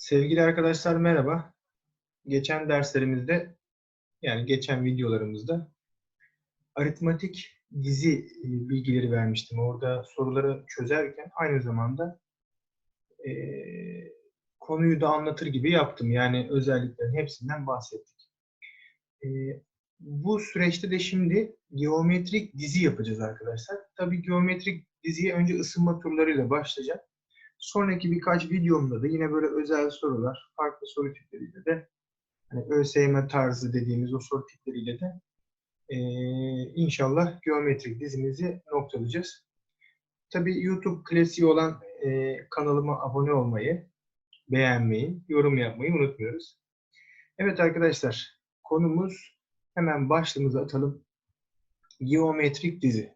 Sevgili arkadaşlar merhaba. Geçen derslerimizde yani geçen videolarımızda aritmatik dizi e, bilgileri vermiştim. Orada soruları çözerken aynı zamanda e, konuyu da anlatır gibi yaptım. Yani özelliklerin hepsinden bahsettik. E, bu süreçte de şimdi geometrik dizi yapacağız arkadaşlar. Tabii geometrik diziye önce ısınma turlarıyla başlayacak. Sonraki birkaç videomda da yine böyle özel sorular, farklı soru tipleriyle de hani ÖSYM tarzı dediğimiz o soru tipleriyle de e, inşallah geometrik dizimizi noktalayacağız. Tabii YouTube klasiği olan e, kanalıma abone olmayı, beğenmeyi, yorum yapmayı unutmuyoruz. Evet arkadaşlar, konumuz hemen başlığımıza atalım. Geometrik dizi.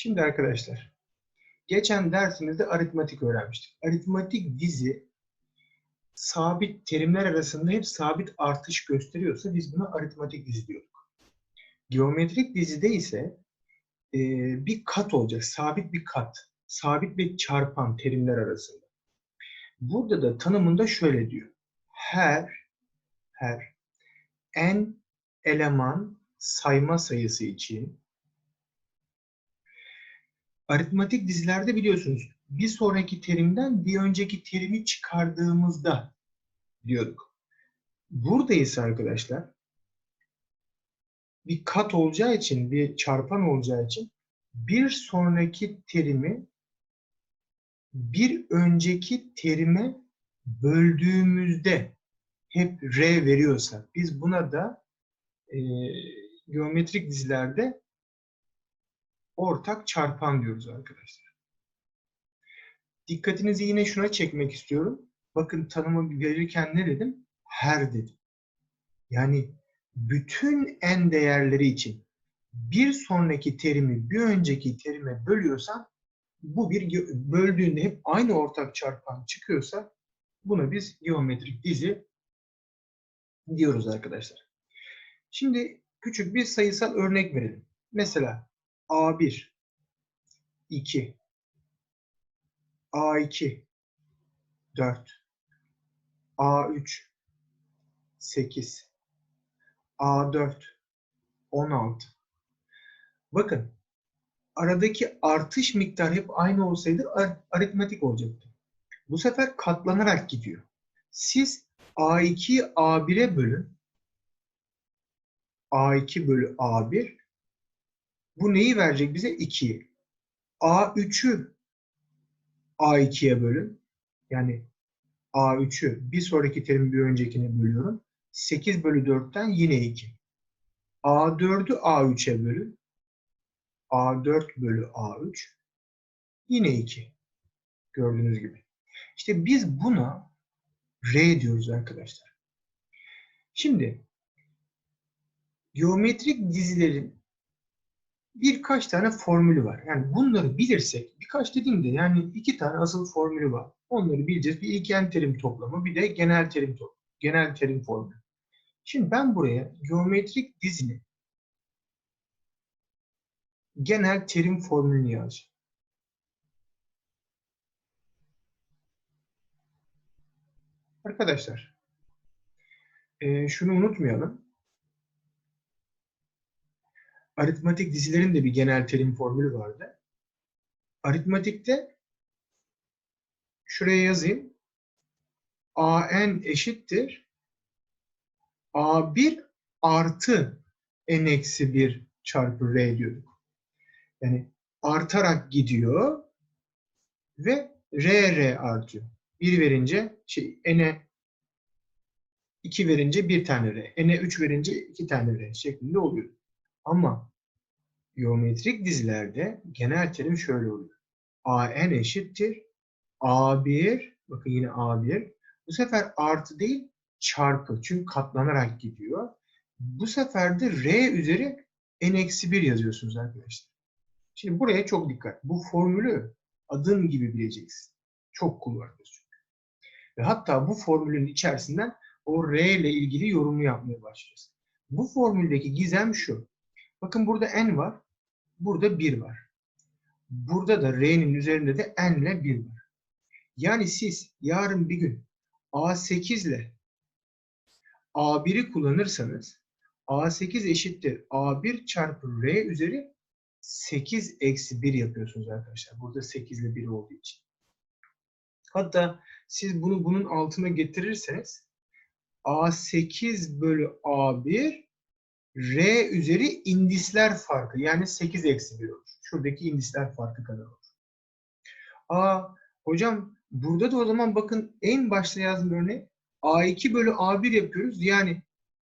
Şimdi arkadaşlar, geçen dersimizde aritmatik öğrenmiştik. Aritmatik dizi sabit terimler arasında hep sabit artış gösteriyorsa biz buna aritmatik dizi diyorduk. Geometrik dizide ise e, bir kat olacak, sabit bir kat, sabit bir çarpan terimler arasında. Burada da tanımında şöyle diyor. Her, her, n eleman sayma sayısı için aritmatik dizilerde biliyorsunuz bir sonraki terimden bir önceki terimi çıkardığımızda diyorduk. Burada ise arkadaşlar bir kat olacağı için, bir çarpan olacağı için bir sonraki terimi bir önceki terime böldüğümüzde hep R veriyorsa biz buna da e, geometrik dizilerde ortak çarpan diyoruz arkadaşlar. Dikkatinizi yine şuna çekmek istiyorum. Bakın tanımı verirken ne dedim? Her dedim. Yani bütün n değerleri için bir sonraki terimi bir önceki terime bölüyorsan bu bir böldüğünde hep aynı ortak çarpan çıkıyorsa buna biz geometrik dizi diyoruz arkadaşlar. Şimdi küçük bir sayısal örnek verelim. Mesela A1 2 A2 4 A3 8 A4 16 Bakın aradaki artış miktarı hep aynı olsaydı aritmetik olacaktı. Bu sefer katlanarak gidiyor. Siz A2'yi A1'e bölün. A2 bölü A1 bu neyi verecek bize? 2'yi. A3'ü A2'ye bölün. Yani A3'ü bir sonraki terim bir öncekine bölüyorum. 8 bölü 4'ten yine 2. A4'ü A3'e bölün. A4 bölü A3 yine 2. Gördüğünüz gibi. İşte biz buna R diyoruz arkadaşlar. Şimdi geometrik dizilerin birkaç tane formülü var. Yani bunları bilirsek, birkaç dediğimde yani iki tane asıl formülü var. Onları bileceğiz. Bir ilken terim toplamı, bir de genel terim toplamı. Genel terim formülü. Şimdi ben buraya geometrik dizinin genel terim formülünü yazacağım. Arkadaşlar, şunu unutmayalım. Aritmatik dizilerin de bir genel terim formülü vardı. Aritmatikte şuraya yazayım. AN eşittir A1 artı N eksi 1 çarpı R diyorduk. Yani artarak gidiyor ve R R artıyor. 1 verince şey N'e 2 verince 1 tane R, N'e 3 verince 2 tane R şeklinde oluyor. Ama geometrik dizilerde genel terim şöyle oluyor. AN eşittir A1 bakın yine A1 bu sefer artı değil çarpı çünkü katlanarak gidiyor. Bu sefer de R üzeri n-1 yazıyorsunuz arkadaşlar. Şimdi buraya çok dikkat. Bu formülü adım gibi bileceksin. Çok kullanıyoruz çünkü. Ve hatta bu formülün içerisinden o R ile ilgili yorumu yapmaya başlıyoruz. Bu formüldeki gizem şu. Bakın burada n var. Burada 1 var. Burada da R'nin üzerinde de N ile 1 var. Yani siz yarın bir gün A8 ile A1'i kullanırsanız A8 eşittir A1 çarpı R üzeri 8 eksi 1 yapıyorsunuz arkadaşlar. Burada 8 ile 1 olduğu için. Hatta siz bunu bunun altına getirirseniz A8 bölü A1 R üzeri indisler farkı yani 8 eksi 1 olur. Şuradaki indisler farkı kadar olur. Aa hocam burada da o zaman bakın en başta yazdığım örneği A2 bölü A1 yapıyoruz. Yani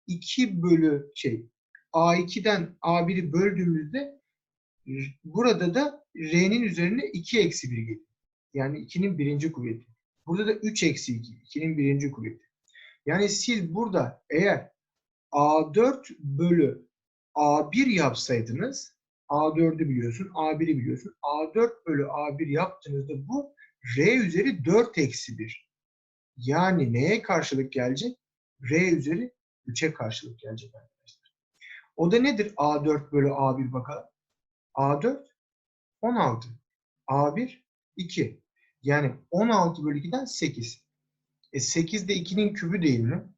2 bölü şey A2'den A1'i böldüğümüzde burada da R'nin üzerine 2 eksi 1 geliyor. Yani 2'nin birinci kuvveti. Burada da 3 eksi 2. 2'nin birinci kuvveti. Yani siz burada eğer A4 bölü A1 yapsaydınız A4'ü biliyorsun, A1'i biliyorsun. A4 bölü A1 yaptığınızda bu R üzeri 4 eksi 1. Yani neye karşılık gelecek? R üzeri 3'e karşılık gelecek arkadaşlar. O da nedir A4 bölü A1 bakalım. A4 16. A1 2. Yani 16 bölü 2'den 8. E 8 de 2'nin kübü değil mi?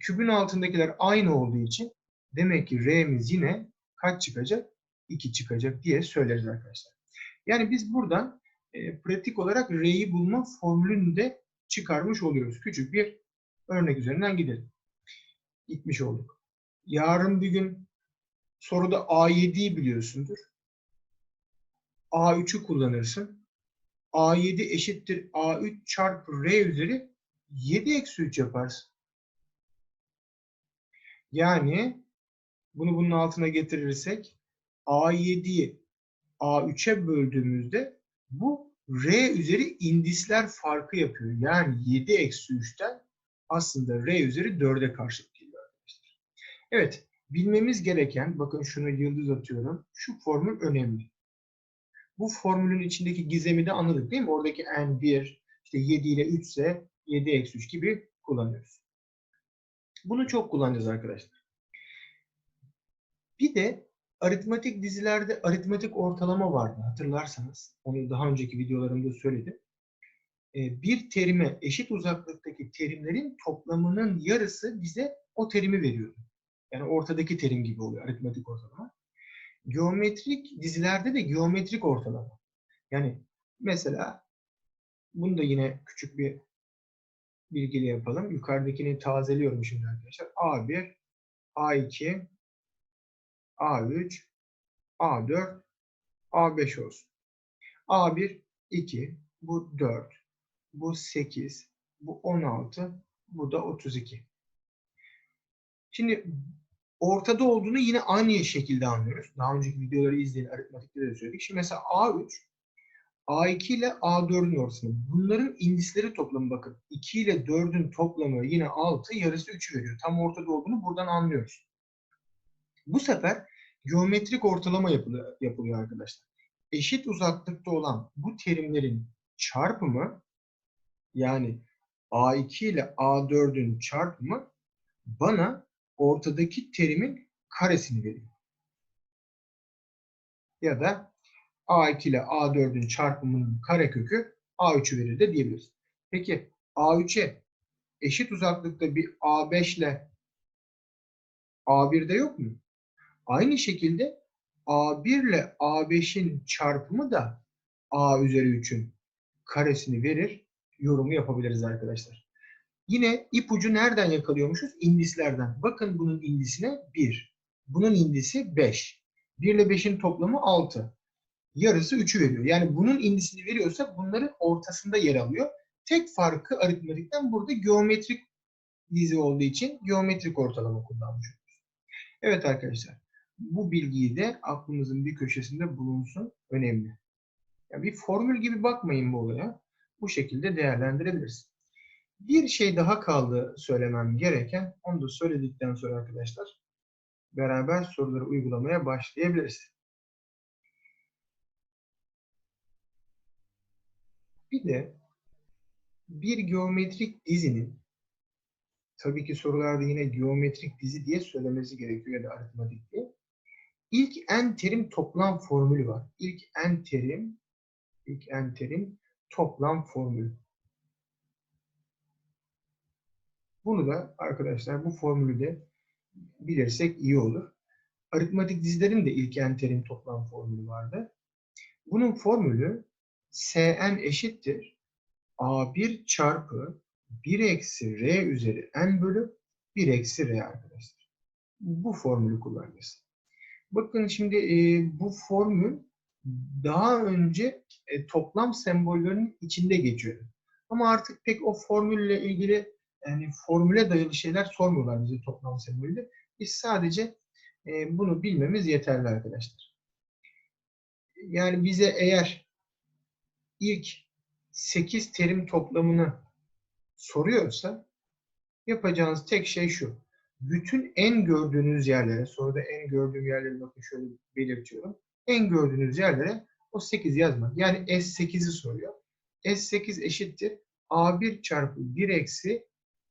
Kübün altındakiler aynı olduğu için demek ki R'miz yine kaç çıkacak? 2 çıkacak diye söyleriz arkadaşlar. Yani biz buradan e, pratik olarak R'yi bulma formülünü de çıkarmış oluyoruz. Küçük bir örnek üzerinden gidelim. Gitmiş olduk. Yarın bir gün soruda A7'yi biliyorsundur. A3'ü kullanırsın. A7 eşittir A3 çarpı R üzeri 7 eksi 3 yaparsın. Yani bunu bunun altına getirirsek A7'yi A3'e böldüğümüzde bu R üzeri indisler farkı yapıyor. Yani 7 eksi 3'ten aslında R üzeri 4'e karşılık geliyor. Evet, bilmemiz gereken, bakın şunu yıldız atıyorum, şu formül önemli. Bu formülün içindeki gizemi de anladık değil mi? Oradaki n1, işte 7 ile 3 ise 7 eksi 3 gibi kullanıyoruz. Bunu çok kullanacağız arkadaşlar. Bir de aritmatik dizilerde aritmatik ortalama vardı hatırlarsanız. Onu daha önceki videolarımda söyledim. Ee, bir terime eşit uzaklıktaki terimlerin toplamının yarısı bize o terimi veriyordu. Yani ortadaki terim gibi oluyor aritmatik ortalama. Geometrik dizilerde de geometrik ortalama. Yani mesela bunu da yine küçük bir bilgili yapalım. Yukarıdakini tazeliyorum şimdi arkadaşlar. A1, A2, A3, A4, A5 olsun. A1, 2, bu 4, bu 8, bu 16, bu da 32. Şimdi ortada olduğunu yine aynı şekilde anlıyoruz. Daha önceki videoları izleyin, aritmatikte de söyledik. Şimdi mesela A3, A2 ile A4'ün ortasında. Bunların indisleri toplamı bakın. 2 ile 4'ün toplamı yine 6, yarısı 3'ü veriyor. Tam ortada olduğunu buradan anlıyoruz. Bu sefer geometrik ortalama yapılıyor, yapılıyor arkadaşlar. Eşit uzaklıkta olan bu terimlerin çarpımı yani A2 ile A4'ün çarpımı bana ortadaki terimin karesini veriyor. Ya da A2 ile A4'ün çarpımının karekökü A3'ü verir de diyebiliriz. Peki A3'e eşit uzaklıkta bir A5 ile A1'de yok mu? Aynı şekilde A1 ile A5'in çarpımı da A üzeri 3'ün karesini verir. Yorumu yapabiliriz arkadaşlar. Yine ipucu nereden yakalıyormuşuz? İndislerden. Bakın bunun indisine 1. Bunun indisi 5. 1 ile 5'in toplamı 6 yarısı 3'ü veriyor. Yani bunun indisini veriyorsa bunların ortasında yer alıyor. Tek farkı aritmetikten burada geometrik dizi olduğu için geometrik ortalama kullanmış oluyoruz. Evet arkadaşlar. Bu bilgiyi de aklınızın bir köşesinde bulunsun. Önemli. Yani bir formül gibi bakmayın bu olaya. Bu şekilde değerlendirebiliriz. Bir şey daha kaldı söylemem gereken. Onu da söyledikten sonra arkadaşlar beraber soruları uygulamaya başlayabiliriz. Bir de bir geometrik dizinin tabii ki sorularda yine geometrik dizi diye söylemesi gerekiyor ya da aritmatik diye. ilk en terim toplam formülü var. İlk en terim ilk en terim toplam formülü. Bunu da arkadaşlar bu formülü de bilirsek iyi olur. Aritmatik dizilerin de ilk en terim toplam formülü vardı. Bunun formülü Sn eşittir A1 çarpı 1 eksi R üzeri N bölü 1 eksi R arkadaşlar. Bu formülü kullanacağız. Bakın şimdi e, bu formül daha önce e, toplam sembollerinin içinde geçiyor. Ama artık pek o formülle ilgili yani formüle dayalı şeyler sormuyorlar bize toplam sembolde. Biz sadece e, bunu bilmemiz yeterli arkadaşlar. Yani bize eğer ilk 8 terim toplamını soruyorsa yapacağınız tek şey şu. Bütün en gördüğünüz yerlere, soruda en gördüğüm yerleri bakın şöyle belirtiyorum. En gördüğünüz yerlere o 8 yazmak. Yani S8'i soruyor. S8 eşittir A1 çarpı 1 eksi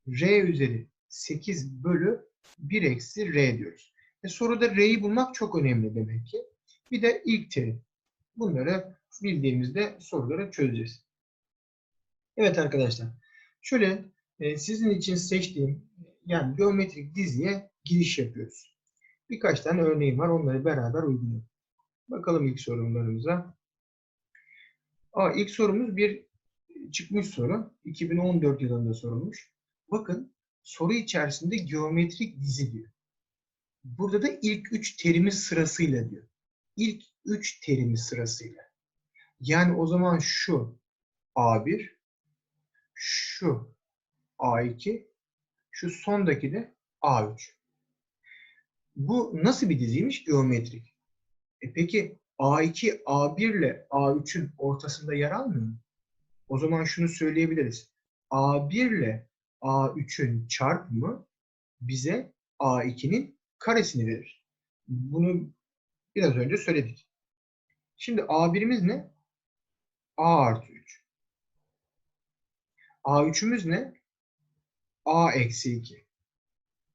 R üzeri 8 bölü 1 eksi R diyoruz. E soruda R'yi bulmak çok önemli demek ki. Bir de ilk terim. Bunları bildiğimizde soruları çözeceğiz. Evet arkadaşlar. Şöyle e, sizin için seçtiğim yani geometrik diziye giriş yapıyoruz. Birkaç tane örneğim var. Onları beraber uygulayalım. Bakalım ilk sorunlarımıza. Aa, ilk sorumuz bir çıkmış soru. 2014 yılında sorulmuş. Bakın soru içerisinde geometrik dizi diyor. Burada da ilk üç terimi sırasıyla diyor. İlk üç terimi sırasıyla. Yani o zaman şu A1, şu A2, şu sondaki de A3. Bu nasıl bir diziymiş? Geometrik. E peki A2, A1 ile A3'ün ortasında yer almıyor mu? O zaman şunu söyleyebiliriz. A1 ile A3'ün çarpımı bize A2'nin karesini verir. Bunu biraz önce söyledik. Şimdi A1'imiz ne? A artı 3. A3'ümüz ne? A eksi 2.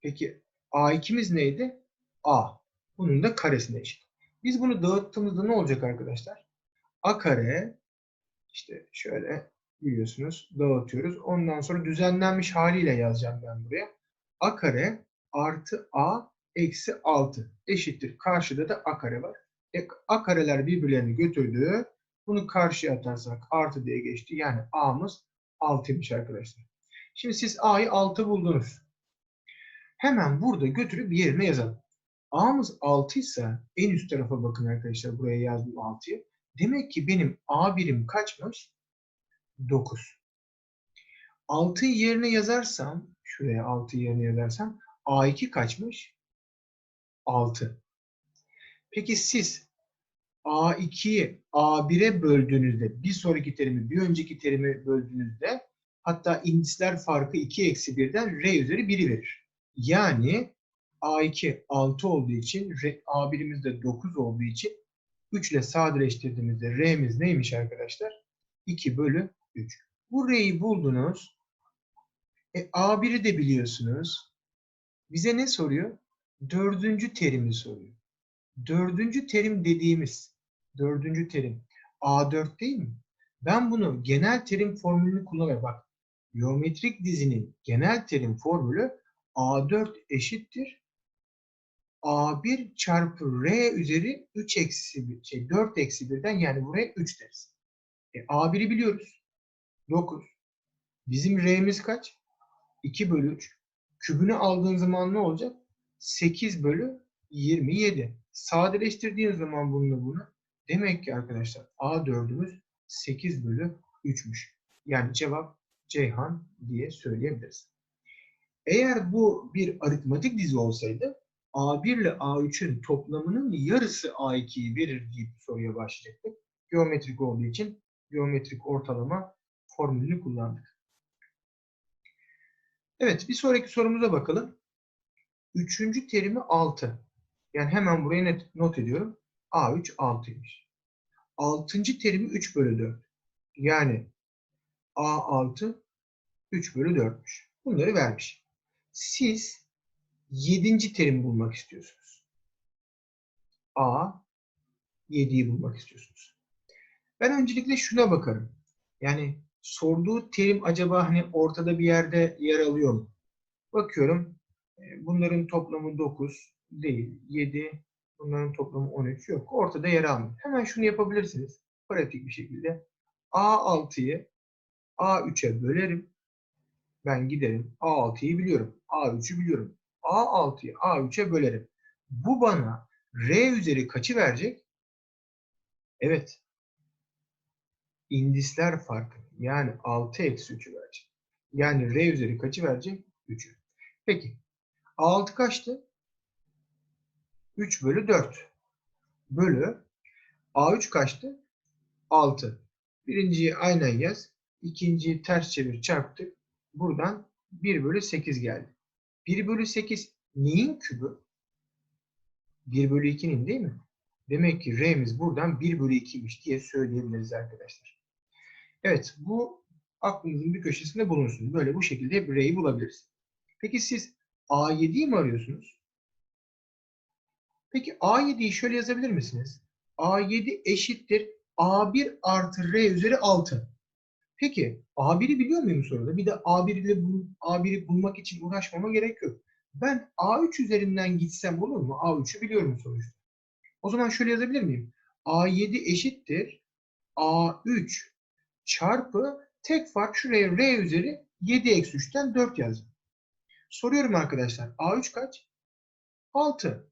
Peki A2'miz neydi? A. Bunun da karesine eşit. Biz bunu dağıttığımızda ne olacak arkadaşlar? A kare işte şöyle biliyorsunuz dağıtıyoruz. Ondan sonra düzenlenmiş haliyle yazacağım ben buraya. A kare artı A eksi 6 eşittir. Karşıda da A kare var. E, A kareler birbirlerini götürdü. Bunu karşıya atarsak artı diye geçti. Yani A'mız 6'ymış arkadaşlar. Şimdi siz A'yı 6 buldunuz. Hemen burada götürüp yerine yazalım. A'mız 6 ise en üst tarafa bakın arkadaşlar. Buraya yazdım 6'yı. Demek ki benim A birim kaçmış? 9. 6'yı yerine yazarsam, şuraya 6'yı yerine yazarsam A2 kaçmış? 6. Peki siz A2'yi A1'e böldüğünüzde, bir sonraki terimi bir önceki terimi böldüğünüzde hatta indisler farkı 2 eksi 1'den R üzeri 1'i verir. Yani A2 6 olduğu için A1'imiz de 9 olduğu için 3 ile sadeleştirdiğimizde R'miz neymiş arkadaşlar? 2 bölü 3. Bu R'yi buldunuz. E, A1'i de biliyorsunuz. Bize ne soruyor? Dördüncü terimi soruyor. Dördüncü terim dediğimiz dördüncü terim A4 değil mi? Ben bunu genel terim formülünü kullanarak bak geometrik dizinin genel terim formülü A4 eşittir A1 çarpı R üzeri 3 eksi şey 4 eksi 1'den yani buraya 3 deriz. E, A1'i biliyoruz. 9. Bizim R'miz kaç? 2 bölü 3. Kübünü aldığın zaman ne olacak? 8 bölü 27. Sadeleştirdiğin zaman bununla bunu demek ki arkadaşlar A4'ümüz 8 bölü 3'müş. Yani cevap Ceyhan diye söyleyebiliriz. Eğer bu bir aritmatik dizi olsaydı A1 ile A3'ün toplamının yarısı A2'yi verir deyip soruya başlayacaktık. Geometrik olduğu için geometrik ortalama formülünü kullandık. Evet bir sonraki sorumuza bakalım. Üçüncü terimi 6. Yani hemen buraya net, not ediyorum. A3 6'ymış. Altıncı terimi 3 bölü 4. Yani A6 3 bölü 4'müş. Bunları vermiş. Siz yedinci terim bulmak istiyorsunuz. A 7'yi bulmak istiyorsunuz. Ben öncelikle şuna bakarım. Yani sorduğu terim acaba hani ortada bir yerde yer alıyor mu? Bakıyorum. e, Bunların toplamı 9 değil. 7. Bunların toplamı 13 yok. Ortada yer almıyor. Hemen şunu yapabilirsiniz. Pratik bir şekilde. A6'yı A3'e bölerim. Ben giderim. A6'yı biliyorum. A3'ü biliyorum. A6'yı A3'e bölerim. Bu bana R üzeri kaçı verecek? Evet. İndisler farkı. Yani 6 eksi 3'ü verecek. Yani R üzeri kaçı verecek? 3'ü. Peki. A6 kaçtı? 3 bölü 4. Bölü. A3 kaçtı? 6. Birinciyi aynen yaz. İkinciyi ters çevir çarptık. Buradan 1 bölü 8 geldi. 1 bölü 8 neyin kübü? 1 bölü 2'nin değil mi? Demek ki R'miz buradan 1 bölü 2'ymiş diye söyleyebiliriz arkadaşlar. Evet bu aklınızın bir köşesinde bulunsun. Böyle bu şekilde R'yi bulabiliriz. Peki siz A7'yi mi arıyorsunuz? Peki A7'yi şöyle yazabilir misiniz? A7 eşittir A1 artı R üzeri 6. Peki A1'i biliyor muyum soruda? Bir de A1 ile bul, A1'i bulmak için uğraşmama gerek yok. Ben A3 üzerinden gitsem olur mu? A3'ü biliyorum sonuçta. O zaman şöyle yazabilir miyim? A7 eşittir A3 çarpı tek fark şuraya R üzeri 7 eksi 3'ten 4 yazdım. Soruyorum arkadaşlar. A3 kaç? 6.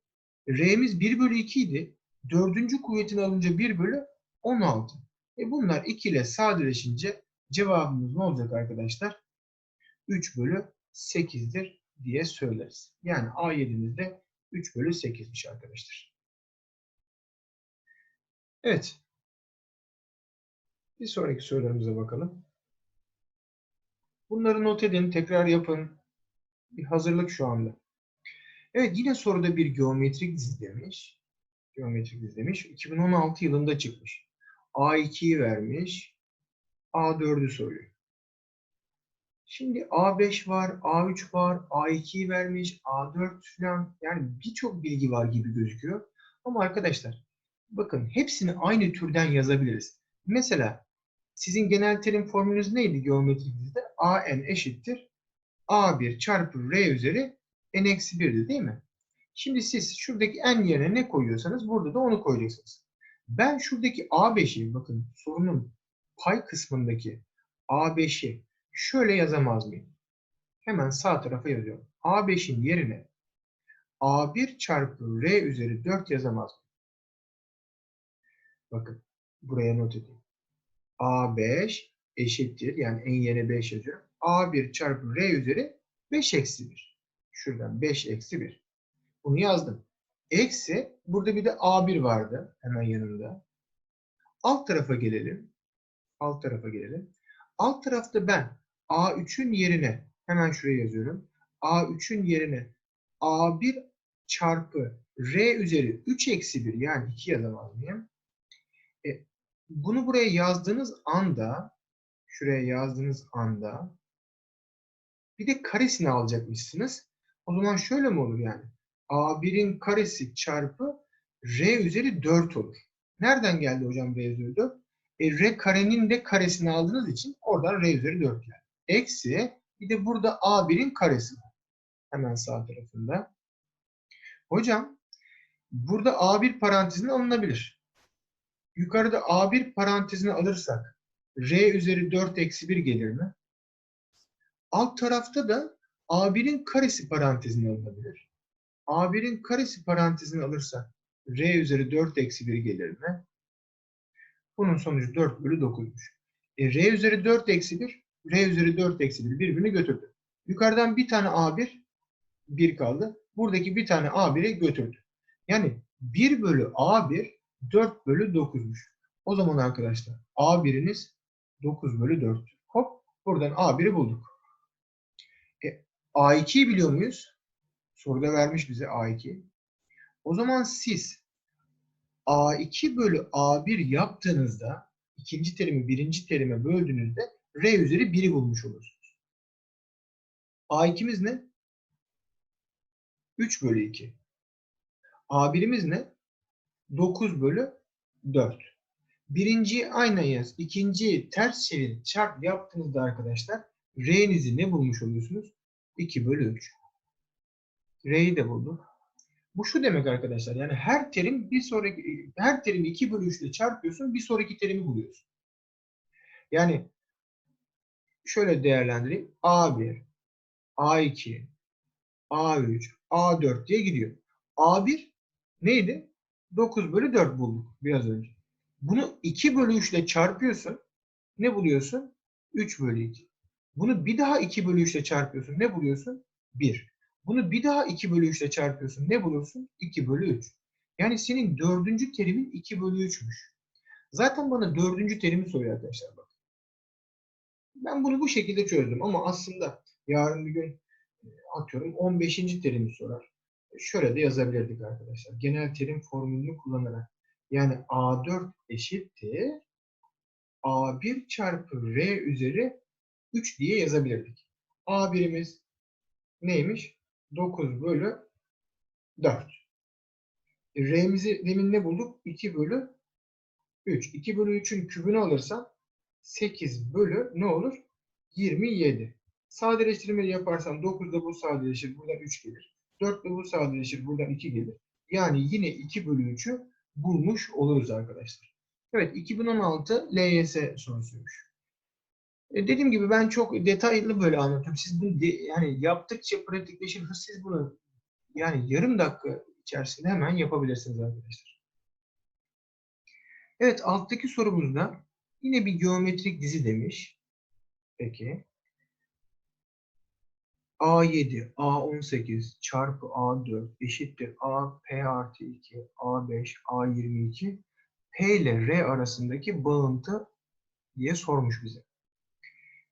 R'miz 1 bölü 2 idi. Dördüncü kuvvetini alınca 1 bölü 16. E bunlar 2 ile sadeleşince cevabımız ne olacak arkadaşlar? 3 bölü 8'dir diye söyleriz. Yani A7'miz de 3 bölü 8'miş arkadaşlar. Evet. Bir sonraki sorularımıza bakalım. Bunları not edin, tekrar yapın. Bir hazırlık şu anda. Evet yine soruda bir geometrik dizi. Geometrik dizi demiş. 2016 yılında çıkmış. A2'yi vermiş. A4'ü soruyor. Şimdi A5 var, A3 var, A2'yi vermiş, A4 falan. Yani birçok bilgi var gibi gözüküyor. Ama arkadaşlar bakın hepsini aynı türden yazabiliriz. Mesela sizin genel terim formülünüz neydi geometrik dizide? AN eşittir A1 çarpı R üzeri n eksi 1'di değil mi? Şimdi siz şuradaki n yerine ne koyuyorsanız burada da onu koyacaksınız. Ben şuradaki A5'i bakın sorunun pay kısmındaki A5'i şöyle yazamaz mıyım? Hemen sağ tarafa yazıyorum. A5'in yerine A1 çarpı R üzeri 4 yazamaz mıyım? Bakın buraya not edeyim. A5 eşittir yani en yerine 5 yazıyorum. A1 çarpı R üzeri 5 eksi 1. Şuradan 5 eksi 1. Bunu yazdım. Eksi burada bir de A1 vardı hemen yanında. Alt tarafa gelelim. Alt tarafa gelelim. Alt tarafta ben A3'ün yerine hemen şuraya yazıyorum. A3'ün yerine A1 çarpı R üzeri 3 eksi 1 yani 2 yazamaz mıyım? E, bunu buraya yazdığınız anda şuraya yazdığınız anda bir de karesini alacakmışsınız. O zaman şöyle mi olur yani? A1'in karesi çarpı R üzeri 4 olur. Nereden geldi hocam R üzeri 4? E, R karenin de karesini aldığınız için oradan R üzeri 4 geldi. Eksi bir de burada A1'in karesi var. Hemen sağ tarafında. Hocam burada A1 parantezine alınabilir. Yukarıda A1 parantezine alırsak R üzeri 4 eksi 1 gelir mi? Alt tarafta da A1'in karesi parantezine alınabilir. A1'in karesi parantezine alırsak R üzeri 4 eksi 1 gelir mi? Bunun sonucu 4 bölü 9'muş. E, R üzeri 4 eksi 1, R üzeri 4 eksi 1 birbirini götürdü. Yukarıdan bir tane A1, 1 kaldı. Buradaki bir tane A1'i götürdü. Yani 1 bölü A1, 4 bölü 9'muş. O zaman arkadaşlar A1'iniz 9 bölü 4. Hop buradan A1'i bulduk. E, A2'yi biliyor muyuz? Soruda vermiş bize A2. O zaman siz A2 bölü A1 yaptığınızda ikinci terimi birinci terime böldüğünüzde R üzeri 1'i bulmuş olursunuz. A2'miz ne? 3 bölü 2. A1'imiz ne? 9 bölü 4. Birinciyi aynen yaz. İkinciyi ters çevir çarp yaptığınızda arkadaşlar R'nizi ne bulmuş oluyorsunuz? 2 bölü 3. R'yi de bulduk. Bu şu demek arkadaşlar. Yani her terim bir sonraki her terimi 2 bölü 3 ile çarpıyorsun. Bir sonraki terimi buluyorsun. Yani şöyle değerlendireyim. A1, A2, A3, A4 diye gidiyor. A1 neydi? 9 bölü 4 bulduk biraz önce. Bunu 2 bölü 3 ile çarpıyorsun. Ne buluyorsun? 3 bölü 2. Bunu bir daha 2 bölü 3 ile çarpıyorsun. Ne buluyorsun? 1. Bunu bir daha 2 bölü 3 ile çarpıyorsun. Ne bulursun? 2 bölü 3. Yani senin dördüncü terimin 2 bölü 3'müş. Zaten bana dördüncü terimi soruyor arkadaşlar bak. Ben bunu bu şekilde çözdüm ama aslında yarın bir gün atıyorum 15. terimi sorar. Şöyle de yazabilirdik arkadaşlar. Genel terim formülünü kullanarak. Yani A4 eşittir A1 çarpı R üzeri 3 diye yazabilirdik. A1'imiz neymiş? 9 bölü 4. R'mizi demin ne bulduk? 2 bölü 3. 2 bölü 3'ün kübünü alırsan 8 bölü ne olur? 27. Sadeleştirme yaparsan 9 da bu sadeleşir. Buradan 3 gelir. 4 de bu sadeleşir. Buradan 2 gelir. Yani yine 2 bölü 3'ü bulmuş oluruz arkadaşlar. Evet 2016 LYS sorusuymuş. E dediğim gibi ben çok detaylı böyle anlatıyorum. Siz bunu de, yani yaptıkça pratikleşir. Siz bunu yani yarım dakika içerisinde hemen yapabilirsiniz arkadaşlar. Evet alttaki sorumuzda yine bir geometrik dizi demiş. Peki. A7, A18 çarpı A4 eşittir A, P artı 2, A5, A22 P ile R arasındaki bağıntı diye sormuş bize.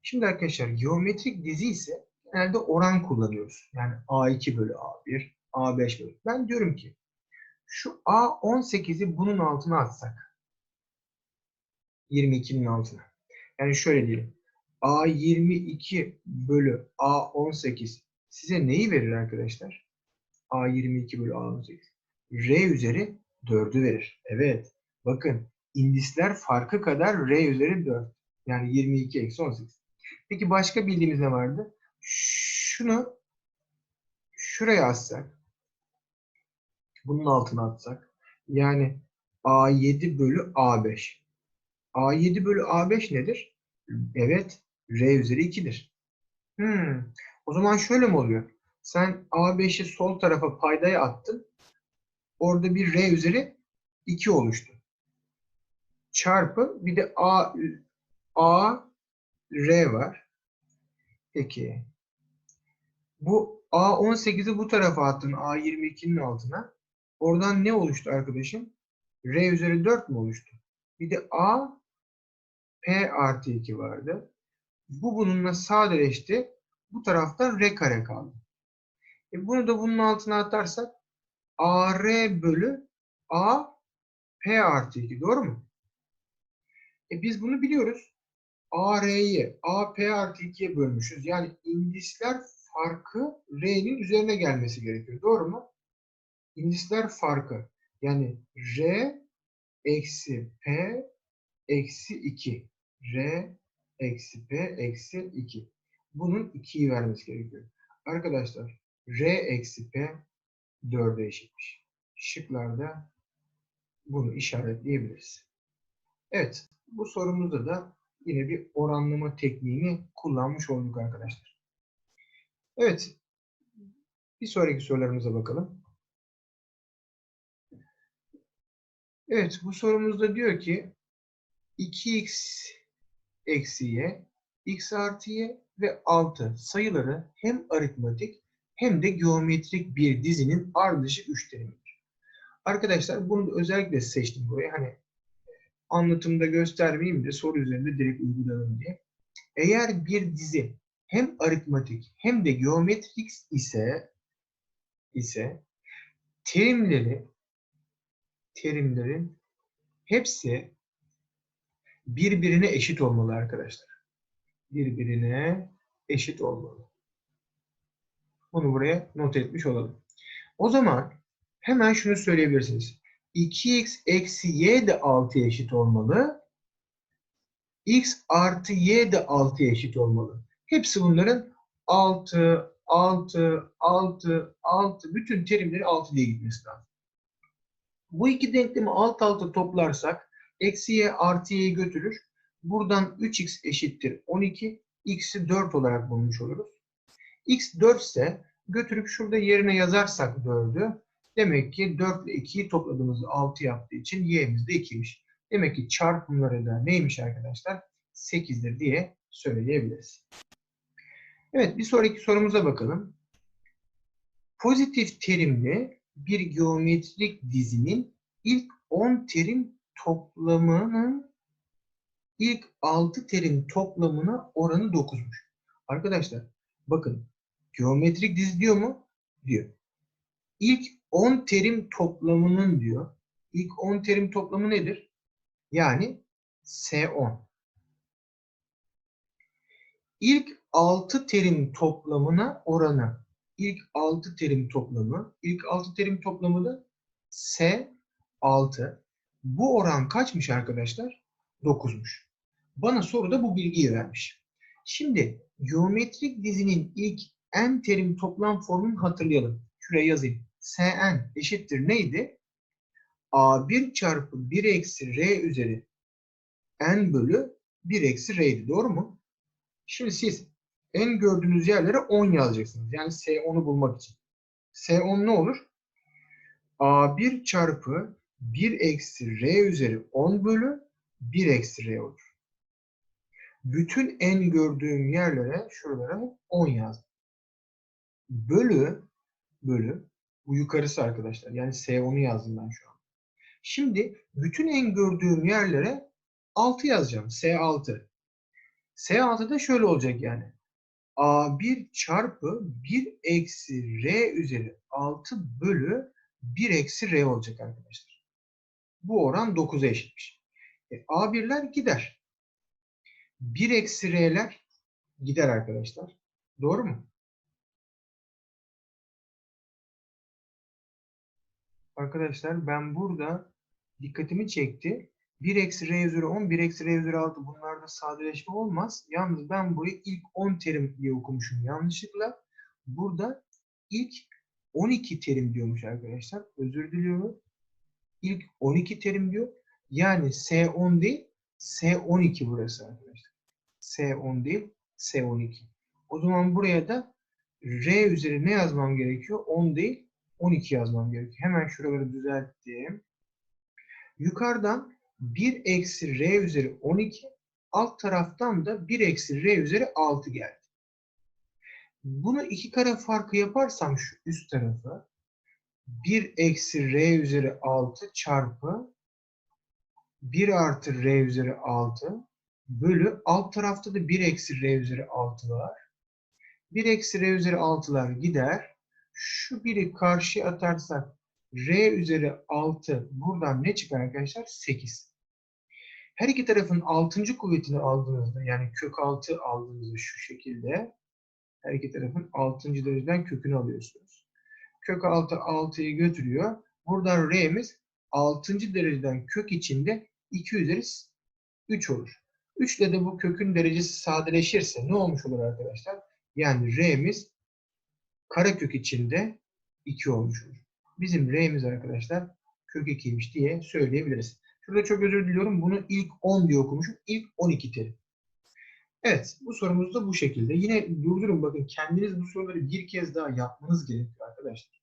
Şimdi arkadaşlar geometrik dizi ise genelde oran kullanıyoruz. Yani A2 bölü A1, A5 bölü. Ben diyorum ki şu A18'i bunun altına atsak 22'nin altına. Yani şöyle diyelim. A22 bölü A18 size neyi verir arkadaşlar? A22 bölü A18. R üzeri 4'ü verir. Evet. Bakın indisler farkı kadar R üzeri 4. Yani 22 eksi 18. Peki başka bildiğimiz ne vardı? Şunu şuraya atsak. Bunun altına atsak. Yani A7 bölü A5. A7 bölü A5 nedir? Evet. R üzeri 2'dir. Hmm. O zaman şöyle mi oluyor? Sen A5'i sol tarafa paydaya attın. Orada bir R üzeri 2 oluştu. Çarpı bir de A, A R var. Peki. Bu A18'i bu tarafa attın A22'nin altına. Oradan ne oluştu arkadaşım? R üzeri 4 mü oluştu? Bir de A P artı 2 vardı. Bu bununla sadeleşti. Bu taraftan R kare kaldı. E bunu da bunun altına atarsak AR bölü A P artı 2. Doğru mu? E biz bunu biliyoruz. AR'yi AP artı 2'ye bölmüşüz. Yani indisler farkı R'nin üzerine gelmesi gerekiyor. Doğru mu? İndisler farkı. Yani R eksi P eksi 2. R eksi P eksi 2. Bunun 2'yi vermesi gerekiyor. Arkadaşlar R eksi P 4'e eşitmiş. Şıklarda bunu işaretleyebiliriz. Evet. Bu sorumuzda da yine bir oranlama tekniğini kullanmış olduk arkadaşlar. Evet. Bir sonraki sorularımıza bakalım. Evet. Bu sorumuzda diyor ki 2x eksi y, x artı y ve 6 sayıları hem aritmatik hem de geometrik bir dizinin ardışık üçlenidir. Arkadaşlar bunu da özellikle seçtim buraya. Hani anlatımda göstermeyeyim de soru üzerinde direkt uygulayalım diye. Eğer bir dizi hem aritmatik hem de geometrik ise ise terimleri terimlerin hepsi birbirine eşit olmalı arkadaşlar. Birbirine eşit olmalı. Bunu buraya not etmiş olalım. O zaman hemen şunu söyleyebilirsiniz. 2x eksi y de 6'ya eşit olmalı. x artı y de 6'ya eşit olmalı. Hepsi bunların 6, 6, 6, 6 bütün terimleri 6 diye gitmesi lazım. Bu iki denklemi alt alta toplarsak eksi y artı y'yi götürür. Buradan 3x eşittir 12. x'i 4 olarak bulmuş oluruz. x 4 ise götürüp şurada yerine yazarsak 4'ü demek ki 4 ile 2'yi topladığımızda 6 yaptığı için y'miz de 2'ymiş. Demek ki çarpımları da neymiş arkadaşlar? 8'dir diye söyleyebiliriz. Evet bir sonraki sorumuza bakalım. Pozitif terimli bir geometrik dizinin ilk 10 terim toplamının ilk 6 terim toplamına oranı 9'muş. Arkadaşlar bakın geometrik dizi diyor mu? Diyor. İlk 10 terim toplamının diyor. İlk 10 terim toplamı nedir? Yani S10. İlk 6 terim toplamına oranı. İlk 6 terim toplamı. İlk 6 terim toplamı da S6. Bu oran kaçmış arkadaşlar? 9'muş. Bana soruda bu bilgiyi vermiş. Şimdi geometrik dizinin ilk n terim toplam formunu hatırlayalım. Şuraya yazayım. Sn eşittir neydi? A1 çarpı 1 eksi R üzeri n bölü 1 eksi R'ydi. Doğru mu? Şimdi siz n gördüğünüz yerlere 10 yazacaksınız. Yani S10'u bulmak için. S10 ne olur? A1 çarpı 1 eksi R üzeri 10 bölü 1 eksi R olur. Bütün n gördüğüm yerlere şuralara 10 yazdım. Bölü bölü bu yukarısı arkadaşlar. Yani S10'u yazdım ben şu an. Şimdi bütün n gördüğüm yerlere 6 yazacağım. S6. S6'da şöyle olacak yani. A1 çarpı 1 eksi R üzeri 6 bölü 1 eksi R olacak arkadaşlar. Bu oran 9'a eşitmiş. E, A1'ler gider. 1 eksi R'ler gider arkadaşlar. Doğru mu? Arkadaşlar ben burada dikkatimi çekti. 1 eksi r üzeri 10, 1 eksi r üzeri 6 bunlarda sadeleşme olmaz. Yalnız ben burayı ilk 10 terim diye okumuşum yanlışlıkla. Burada ilk 12 terim diyormuş arkadaşlar. Özür diliyorum. İlk 12 terim diyor. Yani S10 değil, S12 burası arkadaşlar. S10 değil, S12. O zaman buraya da R üzeri ne yazmam gerekiyor? 10 değil, 12 yazmam gerekiyor. Hemen şuraları düzelttim. Yukarıdan 1 eksi R üzeri 12, alt taraftan da 1 eksi R üzeri 6 geldi. Bunu iki kare farkı yaparsam şu üst tarafı 1 eksi R üzeri 6 çarpı 1 artı R üzeri 6 bölü alt tarafta da 1 eksi R üzeri 6 var. 1 eksi R üzeri 6'lar gider. Şu biri karşıya atarsak R üzeri 6 buradan ne çıkar arkadaşlar? 8. Her iki tarafın 6. kuvvetini aldığınızda yani kök 6 aldığınızda şu şekilde her iki tarafın 6. dereceden kökünü alıyorsunuz. Kök 6 6'yı götürüyor. Buradan R'miz 6. dereceden kök içinde 2 üzeri 3 olur. 3 ile de bu kökün derecesi sadeleşirse ne olmuş olur arkadaşlar? Yani R'miz karekök içinde 2 olmuş. Bizim R'miz arkadaşlar kök 2'ymiş diye söyleyebiliriz. Şurada çok özür diliyorum. Bunu ilk 10 diye okumuşum. İlk 12 terim. Evet. Bu sorumuz da bu şekilde. Yine durdurun bakın. Kendiniz bu soruları bir kez daha yapmanız gerekiyor arkadaşlar.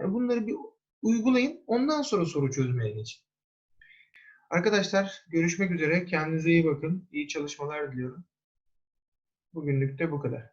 Yani bunları bir uygulayın. Ondan sonra soru çözmeye geçin. Arkadaşlar görüşmek üzere. Kendinize iyi bakın. İyi çalışmalar diliyorum. Bugünlük de bu kadar.